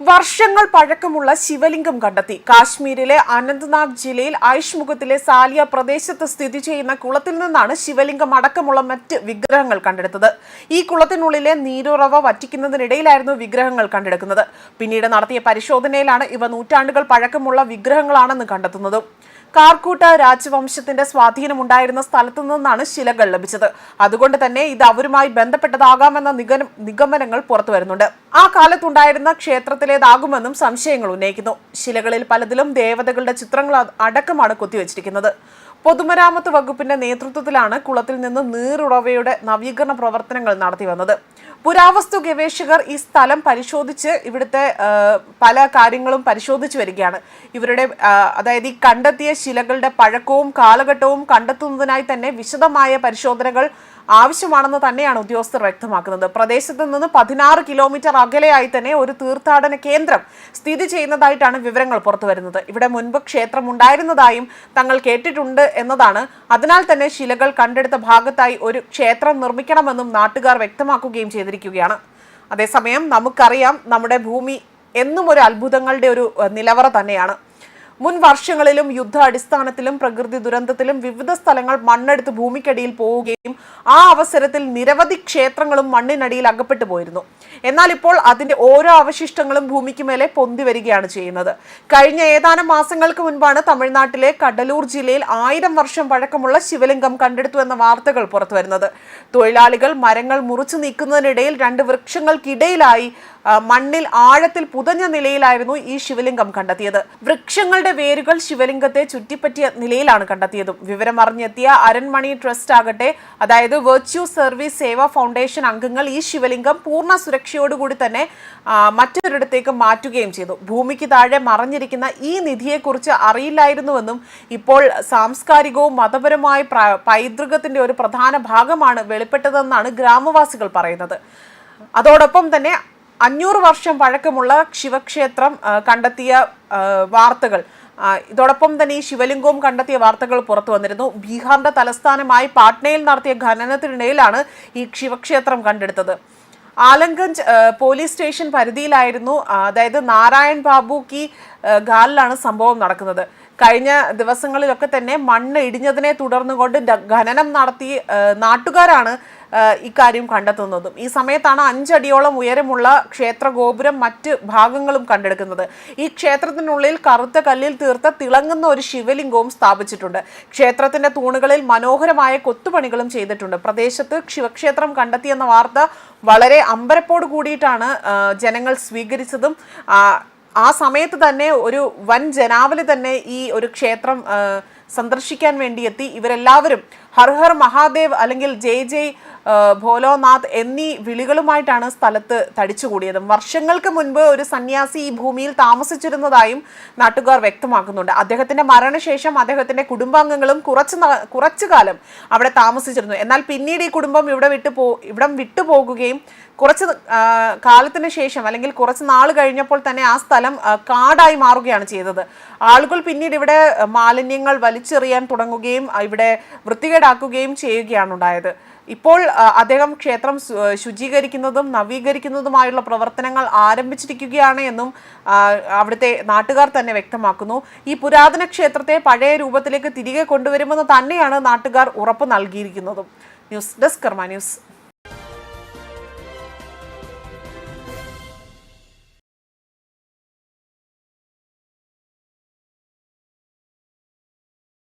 വർഷങ്ങൾ പഴക്കമുള്ള ശിവലിംഗം കണ്ടെത്തി. കാശ്മീരിലെ അനന്ത്നാഗ് ജില്ലയിൽ ഐഷ്മുഖത്തിലെ സാലിയ പ്രദേശത്ത് സ്ഥിതി ചെയ്യുന്ന കുളത്തിൽ നിന്നാണ് ശിവലിംഗം അടക്കമുള്ള മറ്റ് വിഗ്രഹങ്ങൾ കണ്ടെടുത്തത്. ഈ കുളത്തിനുള്ളിലെ നീരുറവ വറ്റിക്കുന്നതിനിടയിലായിരുന്നു വിഗ്രഹങ്ങൾ കണ്ടെടുക്കുന്നത്. പിന്നീട് നടത്തിയ പരിശോധനയിലാണ് ഇവ നൂറ്റാണ്ടുകൾ പഴക്കമുള്ള വിഗ്രഹങ്ങളാണെന്ന് കണ്ടെത്തുന്നത്. കാർക്കൂട്ട രാജവംശത്തിന്റെ സ്വാധീനമുണ്ടായിരുന്ന സ്ഥലത്തു നിന്നാണ് ശിലകൾ ലഭിച്ചത്. അതുകൊണ്ട് തന്നെ ഇത് അവരുമായി ബന്ധപ്പെട്ടതാകാമെന്ന നിഗമനങ്ങൾ പുറത്തു വരുന്നുണ്ട്. ആ കാലത്തുണ്ടായിരുന്ന ക്ഷേത്രത്തിലേതാകുമെന്നും സംശയങ്ങൾ ഉന്നയിക്കുന്നു. ശിലകളിൽ പലതിലും ദേവതകളുടെ ചിത്രങ്ങൾ അടക്കമാണ് കൊത്തിവെച്ചിരിക്കുന്നത്. പൊതുമരാമത്ത് വകുപ്പിന്റെ നേതൃത്വത്തിലാണ് കുളത്തിൽ നിന്ന് നീറുറവയുടെ നവീകരണ പ്രവർത്തനങ്ങൾ നടത്തി വന്നത് പുരാവസ്തു ഗവേഷകർ ഈ സ്ഥലം പരിശോധിച്ച് ഇവിടുത്തെ പല കാര്യങ്ങളും പരിശോധിച്ച് വരികയാണ്. ഇവരുടെ അതായത് ഈ കണ്ടെത്തിയ ശിലകളുടെ പഴക്കവും കാലഘട്ടവും കണ്ടെത്തുന്നതിനായി തന്നെ വിശദമായ പരിശോധനകൾ ആവശ്യമാണെന്ന് തന്നെയാണ് ഉദ്യോഗസ്ഥർ വ്യക്തമാക്കുന്നത്. പ്രദേശത്ത് നിന്ന് പതിനാറ് കിലോമീറ്റർ അകലെയായി തന്നെ ഒരു തീർത്ഥാടന കേന്ദ്രം സ്ഥിതി ചെയ്യുന്നതായിട്ടാണ് വിവരങ്ങൾ പുറത്തുവരുന്നത്. ഇവിടെ മുൻപ് ക്ഷേത്രം ഉണ്ടായിരുന്നതായും തങ്ങൾ കേട്ടിട്ടുണ്ട് എന്നതാണ്. അതിനാൽ തന്നെ ശിലകൾ കണ്ടെടുത്ത ഭാഗത്തായി ഒരു ക്ഷേത്രം നിർമ്മിക്കണമെന്നും നാട്ടുകാർ വ്യക്തമാക്കുകയും ചെയ്തിരിക്കുകയാണ്. അതേസമയം നമുക്കറിയാം നമ്മുടെ ഭൂമി എന്നും ഒരു അത്ഭുതങ്ങളുടെ ഒരു നിലവറ തന്നെയാണ്. മുൻ വർഷങ്ങളിലും യുദ്ധ അടിസ്ഥാനത്തിലും പ്രകൃതി ദുരന്തത്തിലും വിവിധ സ്ഥലങ്ങൾ മണ്ണെടുത്ത് ഭൂമിക്കടിയിൽ പോവുകയും ആ അവസരത്തിൽ നിരവധി ക്ഷേത്രങ്ങളും മണ്ണിനടിയിൽ അകപ്പെട്ടു പോയിരുന്നു. എന്നാൽ ഇപ്പോൾ അതിന്റെ ഓരോ അവശിഷ്ടങ്ങളും ഭൂമിക്ക് മേലെ പൊന്തി വരികയാണ് ചെയ്യുന്നത്. കഴിഞ്ഞ ഏതാനും മാസങ്ങൾക്ക് മുൻപാണ് തമിഴ്നാട്ടിലെ കടലൂർ ജില്ലയിൽ ആയിരം വർഷം പഴക്കമുള്ള ശിവലിംഗം കണ്ടെടുത്തു എന്ന വാർത്തകൾ പുറത്തുവരുന്നത്. തൊഴിലാളികൾ മരങ്ങൾ മുറിച്ചു നീക്കുന്നതിനിടയിൽ രണ്ട് വൃക്ഷങ്ങൾക്കിടയിലായി മണ്ണിൽ ആഴത്തിൽ പുതഞ്ഞ നിലയിലായിരുന്നു ഈ ശിവലിംഗം കണ്ടെത്തിയത്. വൃക്ഷങ്ങളുടെ വേരുകൾ ശിവലിംഗത്തെ ചുറ്റിപ്പറ്റിയ നിലയിലാണ് കണ്ടെത്തിയതും. വിവരമറിഞ്ഞെത്തിയ അരൺമണി ട്രസ്റ്റ് ആകട്ടെ അതായത് വെർച്യു സർവീസ് സേവ ഫൗണ്ടേഷൻ അംഗങ്ങൾ ഈ ശിവലിംഗം പൂർണ സുരക്ഷയോടുകൂടി തന്നെ മറ്റൊരിടത്തേക്ക് മാറ്റുകയും ചെയ്തു. ഭൂമിക്ക് താഴെ മറഞ്ഞിരിക്കുന്ന ഈ നിധിയെക്കുറിച്ച് അറിയില്ലായിരുന്നുവെന്നും ഇപ്പോൾ സാംസ്കാരികവും മതപരവുമായ പൈതൃകത്തിന്റെ ഒരു പ്രധാന ഭാഗമാണ് വെളിപ്പെട്ടതെന്നാണ് ഗ്രാമവാസികൾ പറയുന്നത്. അതോടൊപ്പം തന്നെ അഞ്ഞൂറ് വർഷം പഴക്കമുള്ള ശിവക്ഷേത്രം കണ്ടെത്തിയ വാർത്തകൾ. ഇതോടൊപ്പം തന്നെ ഈ ശിവലിംഗവും കണ്ടെത്തിയ വാർത്തകൾ പുറത്തു വന്നിരുന്നു. ബീഹാറിന്റെ തലസ്ഥാനമായി പാട്നയിൽ നടത്തിയ ഖനനത്തിനിടയിലാണ് ഈ ശിവക്ഷേത്രം കണ്ടെടുത്തത്. ആലംഗഞ്ച് പോലീസ് സ്റ്റേഷൻ പരിധിയിലായിരുന്നു അതായത് നാരായൺ ബാബു കി ഗാലിലാണ് സംഭവം നടക്കുന്നത്. കഴിഞ്ഞ ദിവസങ്ങളിലൊക്കെ തന്നെ മണ്ണ് ഇടിഞ്ഞതിനെ തുടർന്നുകൊണ്ട് ഖനനം നടത്തി നാട്ടുകാരാണ് ഇക്കാര്യം കണ്ടെത്തുന്നതും. ഈ സമയത്താണ് അഞ്ചടിയോളം ഉയരമുള്ള ക്ഷേത്ര ഗോപുരം മറ്റ് ഭാഗങ്ങളും കണ്ടെടുക്കുന്നത്. ഈ ക്ഷേത്രത്തിനുള്ളിൽ കറുത്ത കല്ലിൽ തീർത്ത തിളങ്ങുന്ന ഒരു ശിവലിംഗവും സ്ഥാപിച്ചിട്ടുണ്ട്. ക്ഷേത്രത്തിന്റെ തൂണുകളിൽ മനോഹരമായ കൊത്തുപണികളും ചെയ്തിട്ടുണ്ട്. പ്രദേശത്ത് ശിവക്ഷേത്രം കണ്ടെത്തിയെന്ന വാർത്ത വളരെ അമ്പരപ്പോട് കൂടിയിട്ടാണ് ജനങ്ങൾ സ്വീകരിച്ചതും. ആ, സമയത്ത് തന്നെ ഒരു വൻ ജനാവലി തന്നെ ഈ ഒരു ക്ഷേത്രം സന്ദർശിക്കാൻ വേണ്ടി എത്തി ഇവരെല്ലാവരും ഹർ ഹർ മഹാദേവ് അല്ലെങ്കിൽ ജയ് ജയ് ഭോലോനാഥ് എന്നീ വിളികളുമായിട്ടാണ് സ്ഥലത്ത് തടിച്ചുകൂടിയത്. വർഷങ്ങൾക്ക് മുൻപ് ഒരു സന്യാസി ഈ ഭൂമിയിൽ താമസിച്ചിരുന്നതായും നാട്ടുകാർ വ്യക്തമാക്കുന്നുണ്ട്. അദ്ദേഹത്തിന്റെ മരണശേഷം അദ്ദേഹത്തിന്റെ കുടുംബാംഗങ്ങളും കുറച്ച് കുറച്ചു കാലം അവിടെ താമസിച്ചിരുന്നു. എന്നാൽ പിന്നീട് ഈ കുടുംബം ഇവിടെ വിട്ടു പോ ഇവിടം വിട്ടുപോകുകയും കുറച്ച് കാലത്തിന് ശേഷം അല്ലെങ്കിൽ കുറച്ച് നാൾ കഴിഞ്ഞപ്പോൾ തന്നെ ആ സ്ഥലം കാടായി മാറുകയാണ് ചെയ്തത്. ആളുകൾ പിന്നീട് ഇവിടെ മാലിന്യങ്ങൾ വലിച്ചെറിയാൻ തുടങ്ങുകയും ഇവിടെ വൃത്തികേടാക്കുകയും ചെയ്യുകയാണ് ഉണ്ടായത് ഇപ്പോൾ അദ്ദേഹം ക്ഷേത്രം ശുചീകരിക്കുന്നതും നവീകരിക്കുന്നതുമായുള്ള പ്രവർത്തനങ്ങൾ ആരംഭിച്ചിരിക്കുകയാണ് എന്നും അവിടുത്തെ നാട്ടുകാർ തന്നെ വ്യക്തമാക്കുന്നു. ഈ പുരാതന ക്ഷേത്രത്തെ പഴയ രൂപത്തിലേക്ക് തിരികെ കൊണ്ടുവരുമെന്ന് തന്നെയാണ് നാട്ടുകാർ ഉറപ്പ് നൽകിയിരിക്കുന്നതും. News desk Karma news.